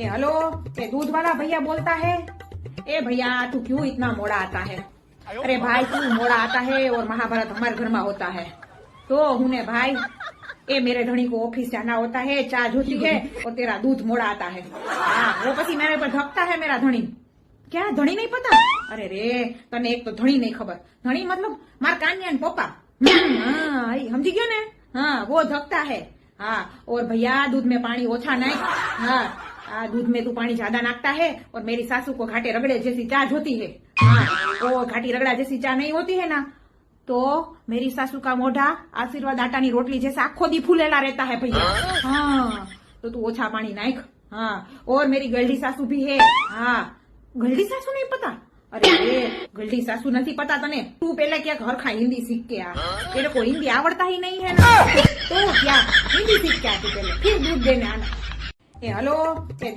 ए hello ये दूध वाला भैया बोलता है ए भैया तू क्यों इतना मोड़ा आता है अरे भाई तू मोड़ा आता है और महाभारत हमारे घर में होता है तो हूने भाई ए मेरे धनी को ऑफिस जाना होता है चार्ज होती है और तेरा दूध मोड़ा आता है हाँ वो पसी मेरे पर धकता है मेरा धनी क्या धनी नहीं पता अरे रे तने एक तो धनी नहीं खबर धनी मतलब मार कान्या ने पप्पा हम्म, हाँ ई समझी गयो ने हाँ वो धकता है हाँ और भैया दूध में पानी ओछा नहीं हाँ आ, दूध में तू पानी ज्यादा नाखता है और मेरी सासू को घाटे रगड़े जैसी चाय होती है हाँ वो घाटी रगड़ा जैसी चाय नहीं होती है ना तो मेरी सासू का मोढ़ा आशीर्वाद आटानी रोटली जैसा आखो दी फूलेला रहता है भैया हाँ तो तू ओछा पानी नाख हाँ और मेरी गलडी सासू भी है हाँ ગલડી સાસુ નહીં પતા અરે રે ગલડી સાસુ નથી પતા તને તું પેલા ક્યાંક હરખા હિન્દી सीख के आ तेरे को हिंदी आवड़ता ही नहीं है ना तो क्या हिंदी सीख के आती पहले फिर दूध देने आना ¿Qué, aló? Eh,